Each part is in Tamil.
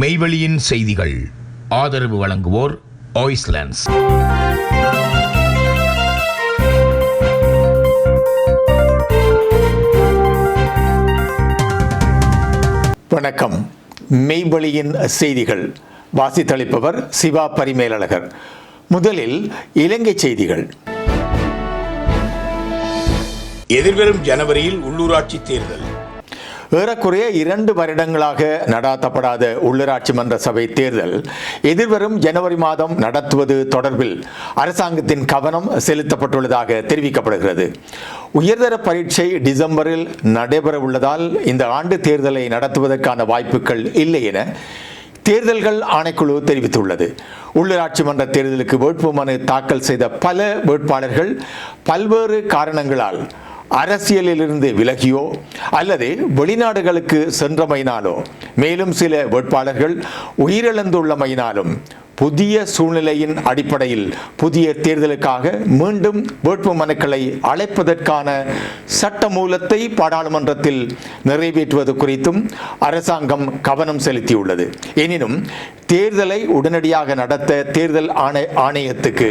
மெய்வெளியின் செய்திகள். ஆதரவு வழங்குவோர் ஆய்ஸ்லாண்ட்ஸ் வணக்கம். மெய்வழியின் செய்திகள். வாசித்தளிப்பவர் சிவா பரிமேலழகர். முதலில் இலங்கை செய்திகள். எதிர்வரும் ஜனவரியில் உள்ளூராட்சி தேர்தல். ஏறக்குறைய இரண்டு வருடங்களாக நடாத்தப்படாத உள்ளூராட்சி மன்ற சபை தேர்தல் எதிர்வரும் ஜனவரி மாதம் நடத்துவது தொடர்பில் அரசாங்கத்தின் கவனம் செலுத்தப்பட்டுள்ளதாக தெரிவிக்கப்படுகிறது. உயர்தர பரீட்சை டிசம்பரில் நடைபெற உள்ளதால் இந்த ஆண்டு தேர்தலை நடத்துவதற்கான வாய்ப்புகள் இல்லை என தேர்தல்கள் ஆணைக்குழு தெரிவித்துள்ளது. உள்ளூராட்சி மன்ற தேர்தலுக்கு வேட்புமனு தாக்கல் செய்த பல வேட்பாளர்கள் பல்வேறு காரணங்களால் அரசியலிலிருந்து விலகியோ அல்லது வெளிநாடுகளுக்கு சென்றமையினாலோ மேலும் சில வேட்பாளர்கள் உயிரிழந்துள்ளமையினாலும் புதிய சூழ்நிலையின் அடிப்படையில் புதிய தேர்தலுக்காக மீண்டும் வேட்பு மனுக்களை அழைப்பதற்கான சட்டமூலத்தை பாராளுமன்றத்தில் நிறைவேற்றுவது குறித்தும் அரசாங்கம் கவனம் செலுத்தியுள்ளது. எனினும் தேர்தலை உடனடியாக நடத்த தேர்தல் ஆணை ஆணையத்துக்கு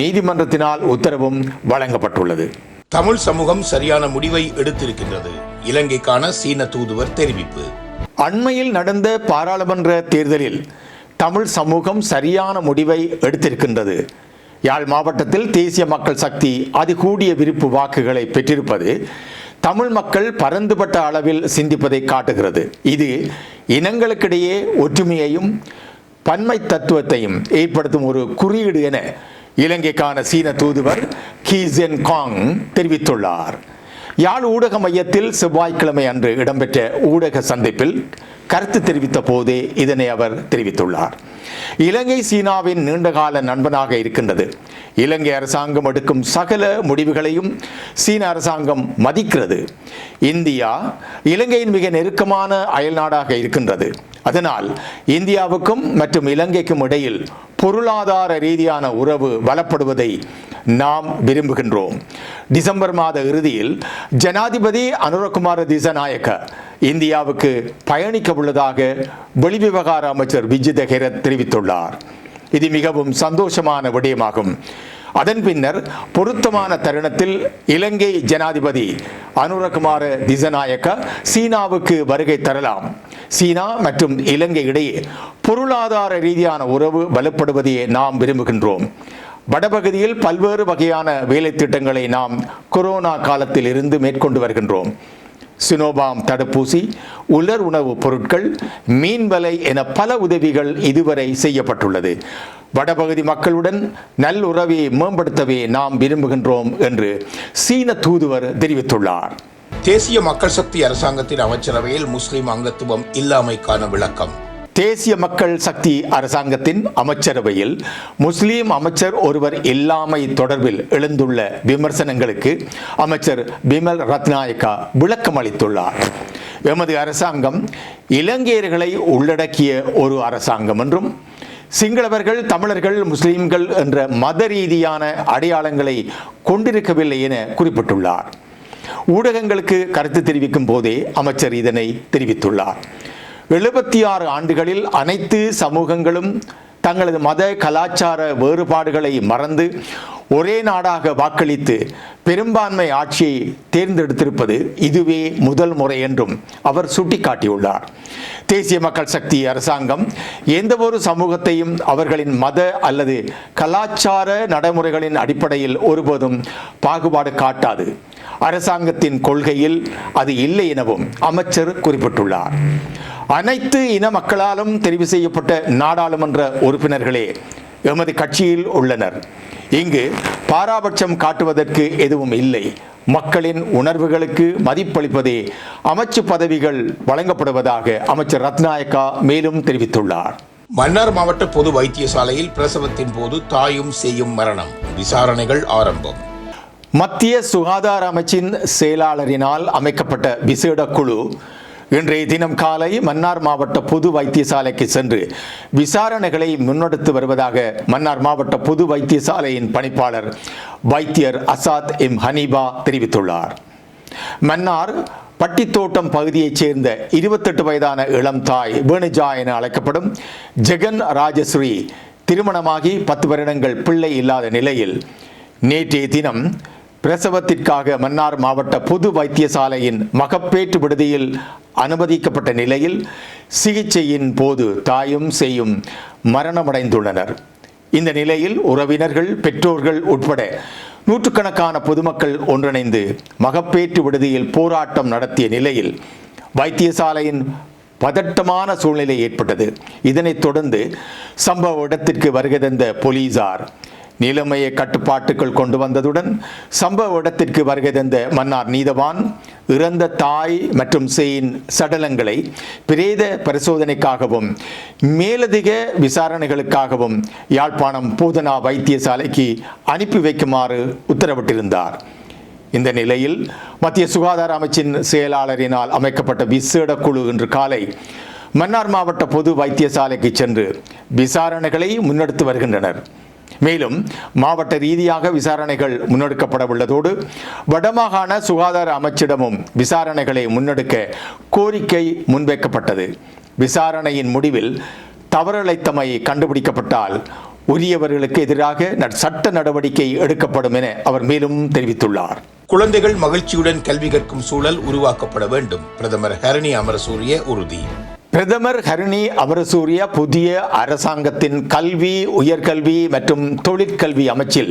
நீதிமன்றத்தினால் உத்தரவும் வழங்கப்பட்டுள்ளது. தமிழ் சமூகம் சரியான முடிவை எடுத்திருக்கின்றது. இலங்கைக்கான சீன தூதுவர் தெரிவிப்பு. அண்மையில் நடந்த பாராளுமன்ற தேர்தலில் தமிழ் சமூகம் சரியான முடிவை எடுத்திருக்கின்றது. யாழ் மாவட்டத்தில் தேசிய மக்கள் சக்தி அது கூடிய விருப்பு வாக்குகளை பெற்றிருப்பது தமிழ் மக்கள் பரந்துபட்ட அளவில் சிந்திப்பதை காட்டுகிறது. இது இனங்களுக்கிடையே ஒற்றுமையையும் பன்மை தத்துவத்தையும் ஏற்படுத்தும் ஒரு குறியீடு என இலங்கைக்கான சீன தூதுவர் கீசென் காங் தெரிவித்துள்ளார். யாழ் ஊடக மையத்தில் செவ்வாய்க்கிழமை அன்று இடம்பெற்ற ஊடக சந்திப்பில் கருத்து தெரிவித்த போதே இதனை அவர் தெரிவித்துள்ளார். இலங்கை சீனாவின் நீண்டகால நண்பனாக இருக்கின்றது. இலங்கை அரசாங்கம் எடுக்கும் சகல முடிவுகளையும் சீன அரசாங்கம் மதிக்கிறது. இந்தியா இலங்கையின் மிக நெருக்கமான அயல்நாடாக இருக்கின்றது. அதனால் இந்தியாவுக்கும் மற்றும் இலங்கைக்கும் இடையில் பொருளாதார ரீதியான உறவு வலப்படுவதை நாம் விரும்புகின்றோம். டிசம்பர் மாத இறுதியில் ஜனாதிபதி அனுரகுமார திசநாயக்க இந்தியாவுக்கு பயணிக்க உள்ளதாக வெளிவிவகார அமைச்சர் விஜித ஹெரத் தெரிவித்துள்ளார். இது மிகவும் சந்தோஷமான விடயமாகும். அதன் பின்னர் பொருத்தமான தருணத்தில் இலங்கை ஜனாதிபதி அனுரகுமார திசநாயக்க சீனாவுக்கு வருகை தரலாம். சீனா மற்றும் இலங்கை இடையே பொருளாதார ரீதியான உறவு வலுப்படுவதையே நாம் விரும்புகின்றோம். வடபகுதியில் பல்வேறு வகையான வேலை திட்டங்களை நாம் கொரோனா காலத்தில் இருந்து மேற்கொண்டு வருகின்றோம். சினோபாம் தடுப்பூசி உலர் உணவுப் பொருட்கள் மீன் வலை என பல உதவிகள் இதுவரை செய்யப்பட்டுள்ளது. வடபகுதி மக்களுடன் நல்லுறவை மேம்படுத்தவே நாம் விரும்புகின்றோம் என்று சீன தூதுவர் தெரிவித்துள்ளார். தேசிய மக்கள் சக்தி அரசாங்கத்தின் அமைச்சரவையில் முஸ்லிம் அங்கத்துவம் இல்லாமைக்கான விளக்கம். தேசிய மக்கள் சக்தி அரசாங்கத்தின் அமைச்சரவையில் முஸ்லீம் அமைச்சர் ஒருவர் இல்லாமை தொடர்பில் எழுந்துள்ள விமர்சனங்களுக்கு அமைச்சர் பிமல் ரத்நாயக்கா விளக்கம் அளித்துள்ளார். எமது அரசாங்கம் இலங்கையர்களை உள்ளடக்கிய ஒரு அரசாங்கம் என்றும் சிங்களவர்கள் தமிழர்கள் முஸ்லீம்கள் என்ற மத ரீதியான அடையாளங்களை கொண்டிருக்கவில்லை என குறிப்பிட்டுள்ளார். ஊடகங்களுக்கு கருத்து தெரிவிக்கும் போதே அமைச்சர் இதனை தெரிவித்துள்ளார். எழுபத்தி ஆறு ஆண்டுகளில் அனைத்து சமூகங்களும் தங்களது மத கலாச்சார வேறுபாடுகளை மறந்து ஒரே நாடாக வாக்களித்து பெரும்பான்மை ஆட்சியை தேர்ந்தெடுத்திருப்பது இதுவே முதல் முறை என்றும் அவர் சுட்டிக்காட்டியுள்ளார். தேசிய மக்கள் சக்தி அரசாங்கம் எந்த ஒரு சமூகத்தையும் அவர்களின் மத அல்லது கலாச்சார நடைமுறைகளின் அடிப்படையில் ஒருபோதும் பாகுபாடு காட்டாது. அரசாங்கத்தின் கொள்கையில் அது இல்லை எனவும் அமைச்சர் குறிப்பிட்டுள்ளார். அனைத்து இன மக்களாலும் தெரிவு செய்யப்பட்ட நாடாளுமன்ற உறுப்பினர்களே எமது கட்சியில் உள்ளனர். இங்கு பாராபட்சம் காட்டுவதற்கு எதுவும் இல்லை. மக்களின் உணர்வுகளுக்கு மதிப்பளிப்பதே அமைச்சு பதவிகள் வழங்கப்படுவதாக அமைச்சர் ரத்நாயக்கா மேலும் தெரிவித்துள்ளார். மன்னார் மாவட்ட பொது வைத்தியசாலையில் பிரசவத்தின் போது தாயும் செய்யும் மரணம். விசாரணைகள் ஆரம்பம். மத்திய சுகாதார அமைச்சின் செயலாளரினால் அமைக்கப்பட்ட விசேட குழு இன்றைய தினம் காலை மன்னார் மாவட்ட பொது வைத்தியசாலைக்கு சென்று விசாரணைகளை முன்னெடுத்து வருவதாக மன்னார் மாவட்ட பொது வைத்தியசாலையின் பணிப்பாளர் வைத்தியர் அசாத் எம் ஹனீபா தெரிவித்துள்ளார். மன்னார் பட்டித்தோட்டம் பகுதியைச் சேர்ந்த இருபத்தெட்டு வயதான இளம் தாய் வேணுஜா என அழைக்கப்படும் ஜெகன் ராஜஸ்ரீ திருமணமாகி பத்து வருடங்கள் பிள்ளை இல்லாத நிலையில் நேற்றைய தினம் பிரசவத்திற்காக மன்னார் மாவட்ட பொது வைத்தியசாலையின் மகப்பேற்று விடுதியில் அனுமதிக்கப்பட்ட நிலையில் சிகிச்சையின் போது தாயும் செய்யும் மரணமடைந்துள்ளனர். இந்த நிலையில் உறவினர்கள் பெற்றோர்கள் உட்பட நூற்றுக்கணக்கான பொதுமக்கள் ஒன்றிணைந்து மகப்பேற்று விடுதியில் போராட்டம் நடத்திய நிலையில் வைத்தியசாலையின் பதட்டமான சூழ்நிலை ஏற்பட்டது. இதனைத் தொடர்ந்து சம்பவ இடத்திற்கு வருகை தந்த போலீசார் நிலைமையை கட்டுப்பாட்டுக்குள் கொண்டு வந்ததுடன் சம்பவ இடத்திற்கு வருகை தந்த மன்னார் நீதவான் இறந்த தாய் மற்றும் செயின் சடலங்களை பிரேத பரிசோதனைக்காகவும் மேலதிக விசாரணைகளுக்காகவும் யாழ்ப்பாணம் பூதனா வைத்தியசாலைக்கு அனுப்பி வைக்குமாறு உத்தரவிட்டிருந்தார். இந்த நிலையில் மத்திய சுகாதார அமைச்சின் செயலாளரினால் அமைக்கப்பட்ட விசேட குழு இன்று காலை மன்னார் மாவட்ட பொது வைத்தியசாலைக்கு சென்று விசாரணைகளை முன்னெடுத்து வருகின்றனர். மேலும் மாவட்ட ரீதியாக விசாரணைகள் முன்னெடுக்கப்பட உள்ளதோடு வடமாகாண சுகாதார அமைச்சிடமும் விசாரணைகளை முன்னெடுக்க கோரிக்கை முன்வைக்கப்பட்டது. விசாரணையின் முடிவில் தவறிழைத்தமை கண்டுபிடிக்கப்பட்டால் உரியவர்களுக்கு எதிராக சட்ட நடவடிக்கை எடுக்கப்படும் என அவர் மேலும் தெரிவித்துள்ளார். குழந்தைகள் மகிழ்ச்சியுடன் கல்வி கற்கும் சூழல் உருவாக்கப்பட வேண்டும். பிரதமர் ஹரணி அமரசூரிய உறுதி. பிரதமர் ஹரிணி அமரசூரிய புதிய அரசாங்கத்தின் கல்வி உயர்கல்வி மற்றும் தொழிற்கல்வி அமைச்சில்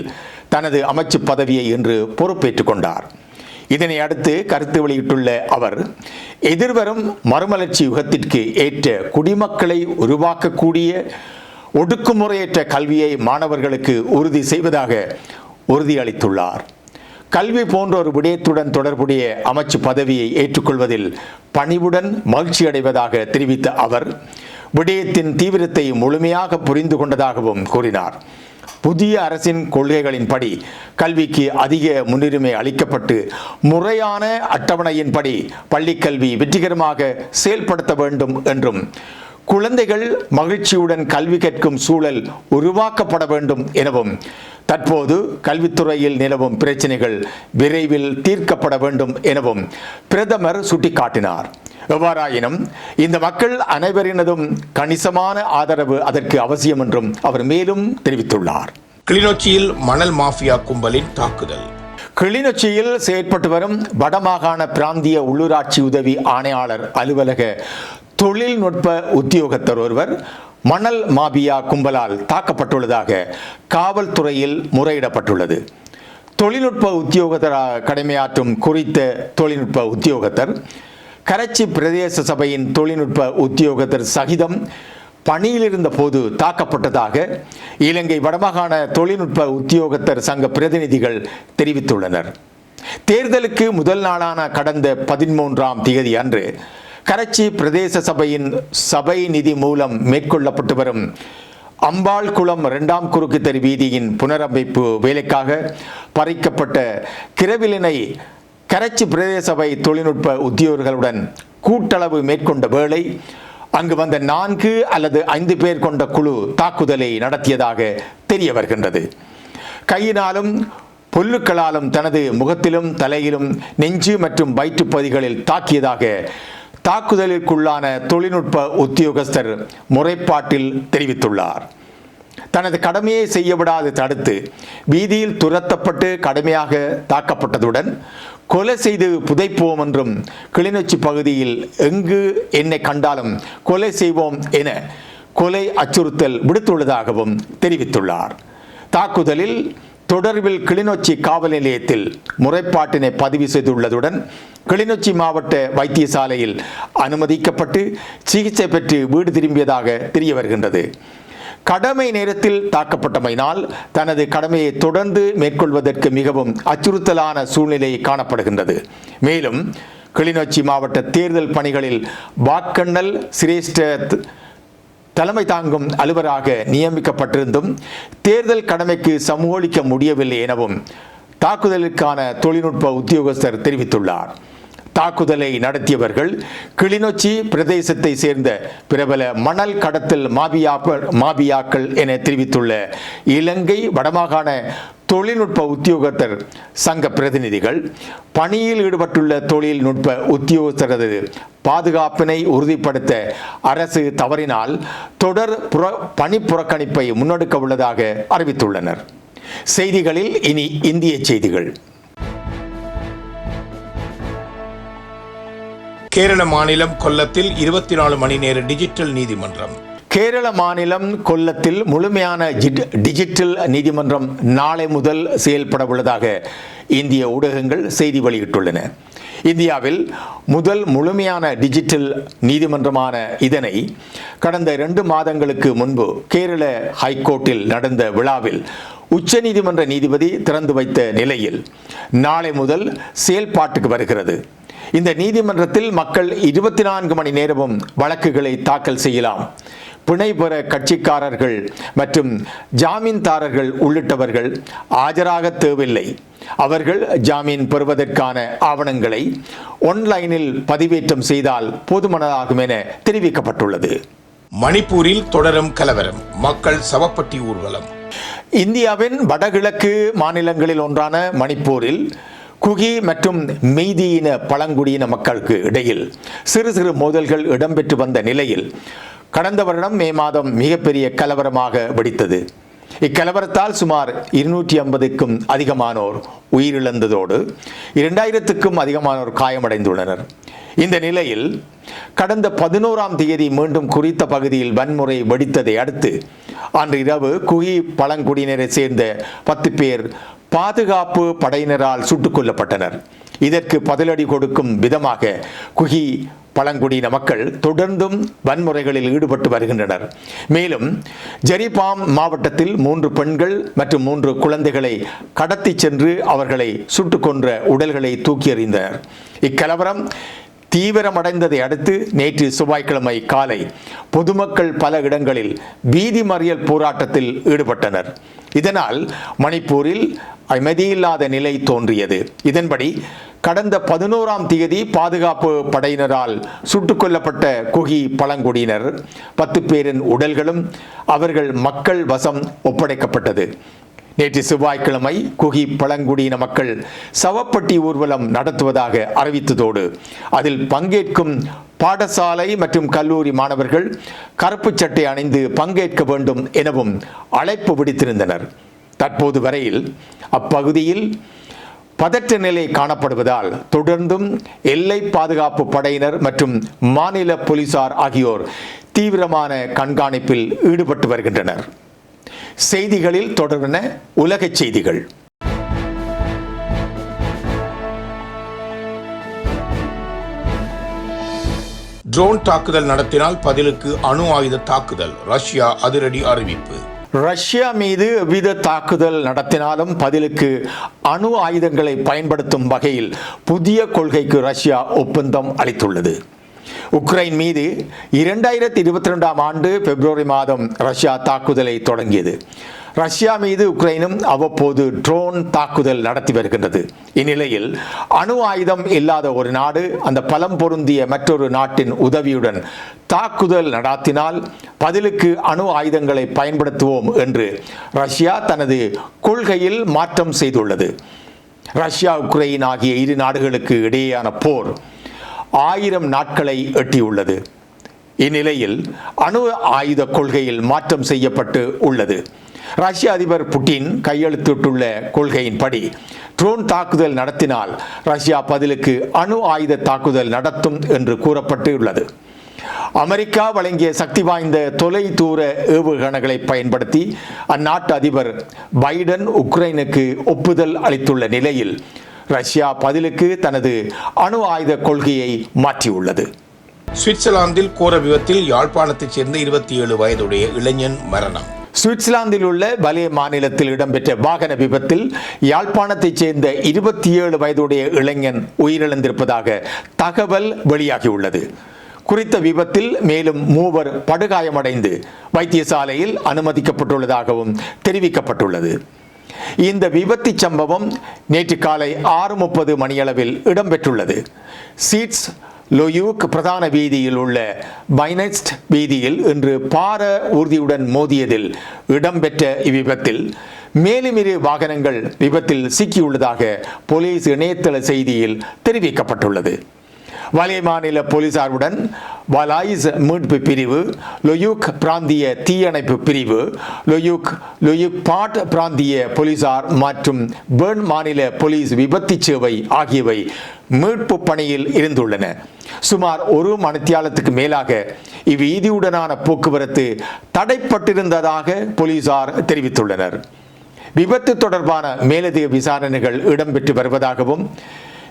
தனது அமைச்சு பதவியை இன்று பொறுப்பேற்றுக் கொண்டார். இதனை அடுத்து கருத்து வெளியிட்டுள்ள அவர் எதிர்வரும் மறுமலர்ச்சி யுகத்திற்கு ஏற்ற குடிமக்களை உருவாக்கக்கூடிய ஒடுக்குமுறையற்ற கல்வியை மாணவர்களுக்கு உறுதி செய்வதாக உறுதியளித்துள்ளார். கல்வி போன்ற ஒரு விடயத்துடன் தொடர்புடைய அமைச்சு பதவியை ஏற்றுக்கொள்வதில் பணிவுடன் மகிழ்ச்சி அடைவதாக தெரிவித்த அவர் விடயத்தின் தீவிரத்தை முழுமையாக புரிந்து கொண்டதாகவும் கூறினார். புதிய அரசின் கொள்கைகளின்படி கல்விக்கு அதிக முன்னுரிமை அளிக்கப்பட்டு முறையான அட்டவணையின்படி பள்ளிக்கல்வி வெற்றிகரமாக செயல்படுத்த வேண்டும் என்றும் குழந்தைகள் மகிழ்ச்சியுடன் கல்வி கற்கும் சூழல் உருவாக்கப்பட வேண்டும் எனவும் தற்போது கல்வித்துறையில் நிலவும் பிரச்சனைகள் விரைவில் தீர்க்கப்பட வேண்டும் எனவும் பிரதமர் சுட்டிக்காட்டினார். எவ்வாறாயினும் இந்த மக்கள் அனைவரினதும் கணிசமான ஆதரவு அதற்கு அவசியம் என்றும் அவர் மேலும் தெரிவித்துள்ளார். கிளிநொச்சியில் மணல் மாஃபியா கும்பலின் தாக்குதல். கிளிநொச்சியில் செயற்பட்டு வரும் வடமாகாண பிராந்திய உள்ளூராட்சி உதவி ஆணையாளர் அலுவலக தொழில்நுட்ப உத்தியோகத்தர் ஒருவர் மணல் மாபியா கும்பலால் தாக்கப்பட்டுள்ளதாக காவல்துறையில் முறையிடப்பட்டுள்ளது. தொழில்நுட்ப உத்தியோகத்தராக கடமையாற்றும் குறித்த தொழில்நுட்ப உத்தியோகத்தர் கரச்சி பிரதேச சபையின் தொழில்நுட்ப உத்தியோகத்தர் சகிதம் பணியில் இருந்த போது தாக்கப்பட்டதாக இலங்கை வடமாகாண தொழில்நுட்ப உத்தியோகத்தர் சங்க பிரதிநிதிகள் தெரிவித்துள்ளனர். தேர்தலுக்கு முதல் நாளான கடந்த பதிமூன்றாம் தேதி அன்று கரச்சி பிரதேச சபையின் சபை நிதி மூலம் மேற்கொள்ளப்பட்டு வரும் அம்பாள் குளம் இரண்டாம் குறுக்கு தெரு வீதியின் புனரமைப்பு வேலைக்காக பறிக்கப்பட்ட கிரவிலினை கரச்சி பிரதேச சபை தொழில்நுட்ப உத்தியோகர்களுடன் கூட்டளவு மேற்கொண்ட வேளை அங்கு வந்த நான்கு அல்லது ஐந்து பேர் கொண்ட குழு தாக்குதலை நடத்தியதாக தெரிய வருகின்றது. கையினாலும் புல்லுக்களாலும் தனது முகத்திலும் தலையிலும் நெஞ்சு மற்றும் வயிற்றுப் பகுதிகளில் தாக்கியதாக தாக்குதலிற்குள்ளான தொழில்நுட்ப உத்தியோகஸ்தர் முறைப்பாட்டில் தெரிவித்துள்ளார். தனது கடமையை செய்யவிடாது தடுத்து வீதியில் துரத்தப்பட்டு கடுமையாக தாக்கப்பட்டதுடன் கொலை செய்து புதைப்போம் என்றும் கிளிநொச்சி பகுதியில் எங்கு என்னை கண்டாலும் கொலை செய்வோம் என கொலை அச்சுறுத்தல் விடுத்துள்ளதாகவும் தெரிவித்துள்ளார். தாக்குதலில் தொடர்பில் கிளிநொச்சி காவல் நிலையத்தில் முறைப்பாட்டினை பதிவு செய்துள்ளதுடன் கிளிநொச்சி மாவட்ட வைத்தியசாலையில் அனுமதிக்கப்பட்டு சிகிச்சை பெற்று வீடு திரும்பியதாக தெரிய வருகின்றது. கடமை நேரத்தில் தாக்கப்பட்டமையினால் தனது கடமையை தொடர்ந்து மேற்கொள்வதற்கு மிகவும் அச்சுறுத்தலான சூழ்நிலை காணப்படுகின்றது. மேலும் கிளிநொச்சி மாவட்ட தேர்தல் பணிகளில் வாக்கண்ணல் சிரேஷ்ட தலைமை தாங்கும் அலுவலராக நியமிக்கப்பட்டிருந்தும் தேர்தல் கடமைக்கு சமூகலிக்க முடியவில்லை எனவும் தாக்குதலுக்கான தொழில்நுட்ப உத்தியோகஸ்தர் தெரிவித்துள்ளார். தாக்குதலை நடத்தியவர்கள் கிளிநொச்சி பிரதேசத்தை சேர்ந்த பிரபல மணல் கடத்தல் மாபியா மாபியாக்கள் என தெரிவித்துள்ள இலங்கை வடமாகாண தொழில்நுட்ப உத்தியோகத்தர் சங்க பிரதிநிதிகள் பணியில் ஈடுபட்டுள்ள தொழில்நுட்ப உத்தியோகத்தரது பாதுகாப்பினை உறுதிப்படுத்த அரசு தவறினால் தொடர் புற பணி புறக்கணிப்பை முன்னெடுக்க உள்ளதாக அறிவித்துள்ளனர். செய்திகளில் இனி இந்திய செய்திகள். கேரள மாநிலம் கொல்லத்தில் இருபத்தி நாலு மணி நேர டிஜிட்டல் நீதிமன்றம். கேரள மாநிலம் கொல்லத்தில் முழுமையான டிஜிட்டல் நீதிமன்றம் நாளை முதல் செயல்பட உள்ளதாக இந்திய ஊடகங்கள் செய்தி வெளியிட்டுள்ளன. இந்தியாவில் முதல் முழுமையான டிஜிட்டல் நீதிமன்றமான இதனை கடந்த இரண்டு மாதங்களுக்கு முன்பு கேரள ஹைகோர்ட்டில் நடந்த விழாவில் உச்சநீதிமன்ற நீதிபதி திறந்து வைத்த நிலையில் நாளை முதல் செயல்பாட்டுக்கு வருகிறது. இந்த நீதிமன்றத்தில் மக்கள் இருபத்தி நான்கு மணி நேரமும் வழக்குகளை தாக்கல் செய்யலாம். பிணை பெற கட்சிக்காரர்கள் மற்றும் ஜாமீன்தாரர்கள் உள்ளிட்டவர்கள் ஆஜராக தேவையில்லை. அவர்கள் ஜாமீன் பெறுவதற்கான ஆவணங்களை ஒன்லைனில் பதிவேற்றம் செய்தால் போதுமானதாகும் என தெரிவிக்கப்பட்டுள்ளது. மணிப்பூரில் தொடரும் கலவரம். மக்கள் சவப்பட்டி ஊர்வலம். இந்தியாவின் வடகிழக்கு மாநிலங்களில் ஒன்றான மணிப்பூரில் குகி மற்றும் மெய்தியின பழங்குடியின மக்களுக்கு இடையில் சிறு சிறு மோதல்கள் இடம்பெற்று வந்த நிலையில் கடந்த வருடம் மே மாதம் மிகப்பெரிய கலவரமாக வெடித்தது. இக்கலவரத்தால் சுமார் இருநூற்றி ஐம்பதுக்கும் அதிகமானோர் உயிரிழந்ததோடு இரண்டாயிரத்துக்கும் அதிகமானோர் காயமடைந்துள்ளனர். இந்த நிலையில் கடந்த பதினோராம் தேதி மீண்டும் குறித்த பகுதியில் வன்முறை வெடித்ததை அடுத்து அன்று இரவு குகி பழங்குடியினரை சேர்ந்த பத்து பேர் பாதுகாப்பு படையினரால் சுட்டுக் கொல்லப்பட்டனர். இதற்கு பதிலடி கொடுக்கும் விதமாக குகி பழங்குடியின மக்கள் தொடர்ந்தும் வன்முறைகளில் ஈடுபட்டு வருகின்றனர். மேலும் ஜெரிபாம் மாவட்டத்தில் மூன்று பெண்கள் மற்றும் மூன்று குழந்தைகளை கடத்தி சென்று அவர்களை சுட்டுக் கொன்ற உடல்களை தூக்கி எறிந்தனர். இக்கலவரம் தீவிரமடைந்ததை அடுத்து நேற்று செவ்வாய்க்கிழமை காலை பொதுமக்கள் பல இடங்களில் வீதி மறியல் போராட்டத்தில் ஈடுபட்டனர். இதனால் மணிப்பூரில் அமைதியில்லாத நிலை தோன்றியது. இதன்படி கடந்த பதினோராம் தேதி பாதுகாப்பு படையினரால் சுட்டுக் கொல்லப்பட்ட குகி பழங்குடியினர் பத்து பேரின் உடல்களும் அவர்கள் மக்கள் வசம் ஒப்படைக்கப்பட்டது. நேற்று செவ்வாய்க்கிழமை குகி பழங்குடியின மக்கள் சவப்பட்டி ஊர்வலம் நடத்துவதாக அறிவித்ததோடு அதில் பங்கேற்கும் பாடசாலை மற்றும் கல்லூரி மாணவர்கள் கருப்பு சட்டை அணிந்து பங்கேற்க வேண்டும் எனவும் அழைப்பு விடுத்திருந்தனர். தற்போது வரையில் அப்பகுதியில் பதற்ற நிலை காணப்படுவதால் தொடர்ந்தும் எல்லை பாதுகாப்பு படையினர் மற்றும் மாநில போலீசார் ஆகியோர் தீவிரமான கண்காணிப்பில் ஈடுபட்டு வருகின்றனர். செய்திகளில் தொடர்பென உலகச் செய்திகள். ட்ரோன் தாக்குதல் நடத்தினால் பதிலுக்கு அணு ஆயுத தாக்குதல் ரஷ்யா அதிரடி அறிவிப்பு. ரஷ்யா மீது எவ்வித தாக்குதல் நடத்தினாலும் பதிலுக்கு அணு ஆயுதங்களை பயன்படுத்தும் வகையில் புதிய கொள்கைக்கு ரஷ்யா ஒப்பந்தம் அளித்துள்ளது. உக்ரைன் மீது இரண்டாயிரத்தி இருபத்தி ரெண்டாம் ஆண்டு பிப்ரவரி மாதம் ரஷ்யா தாக்குதலை தொடங்கியது. ரஷ்யா மீது உக்ரைனும் அவ்வப்போது ட்ரோன் தாக்குதல் நடத்தி வருகின்றது. இந்நிலையில் அணு ஆயுதம் இல்லாத ஒரு நாடு அந்த பலம் பொருந்திய மற்றொரு நாட்டின் உதவியுடன் தாக்குதல் நடாத்தினால் பதிலுக்கு அணு ஆயுதங்களை பயன்படுத்துவோம் என்று ரஷ்யா தனது கொள்கையில் மாற்றம் செய்துள்ளது. ரஷ்யா உக்ரைன் ஆகிய இரு நாடுகளுக்கு இடையேயான போர் ஆயிரம் நாட்களை எட்டியுள்ளது. இந்நிலையில் அணு ஆயுத கொள்கையில் மாற்றம் செய்யப்பட்டு உள்ளது. ரஷ்ய அதிபர் புட்டின் கையெழுத்திட்டுள்ள கொள்கையின்படி ட்ரோன் தாக்குதல் நடத்தினால் ரஷ்யா பதிலுக்கு அணு ஆயுத தாக்குதல் நடத்தும் என்று கூறப்பட்டு உள்ளது அமெரிக்கா வழங்கிய சக்தி வாய்ந்த தொலை தூர ஏவுகணைகளை பயன்படுத்தி அந்நாட்டு அதிபர் பைடன் உக்ரைனுக்கு ஒப்புதல் அளித்துள்ள நிலையில் ரஷ்யா பதிலுக்கு தனது அணு ஆயுத கொள்கையை மாற்றியுள்ளது. சுவிட்சர்லாந்தில் கோர விபத்தில் யாழ்ப்பாணத்தைச் சேர்ந்த இருபத்தி ஏழு வயதுடைய இளைஞன் மரணம். சுவிட்சர்லாந்தில் உள்ள பலே மாநிலத்தில் இடம்பெற்ற வாகன விபத்தில் யாழ்ப்பாணத்தைச் சேர்ந்த இருபத்தி ஏழு வயதுடைய இளைஞன் உயிரிழந்திருப்பதாக தகவல் வெளியாகியுள்ளது. குறித்த விபத்தில் மேலும் மூவர் படுகாயமடைந்து வைத்தியசாலையில் அனுமதிக்கப்பட்டுள்ளதாகவும் தெரிவிக்கப்பட்டுள்ளது. இந்த விபத்து சம்பவம் நேற்று காலை ஆறு முப்பது மணியளவில் இடம்பெற்றுள்ளது. சீட்ஸ் லொயூக் பிரதான வீதியில் உள்ள பைனெஸ்ட் வீதியில் இன்று பார ஊர்தியுடன் மோதியதில் இடம்பெற்ற இவ்விபத்தில் மேலும் இரு வாகனங்கள் விபத்தில் சிக்கியுள்ளதாக போலீஸ் இணையதள செய்தியில் தெரிவிக்கப்பட்டுள்ளது. வலை மாநில போலீசாருடன் வலாயிஸ் மீட்பு பிரிவு லொயூக் பிராந்திய தீயணைப்பு பிரிவு லொயூக் லொயூக் பாட் பிராந்திய போலீசார் மற்றும் பெர்ன் மாநில போலீஸ் விபத்து சேவை ஆகியவை மீட்பு பணியில் இருந்துள்ளன. சுமார் ஒரு மணித்தியாலத்துக்கு மேலாக இவ்வீதியுடனான போக்குவரத்து தடைப்பட்டிருந்ததாக போலீசார் தெரிவித்துள்ளனர். விபத்து தொடர்பான மேலதிக விசாரணைகள் இடம்பெற்று வருவதாகவும்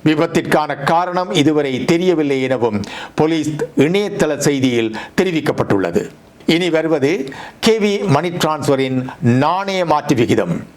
விபத்திற்கான காரணம் இதுவரை தெரியவில்லை எனவும் போலீஸ் இணையதள செய்தியில் தெரிவிக்கப்பட்டுள்ளது. இனி வருவது கேவி மணி டிரான்ஸ்ஃபரின் நாணய மாற்று விகிதம்.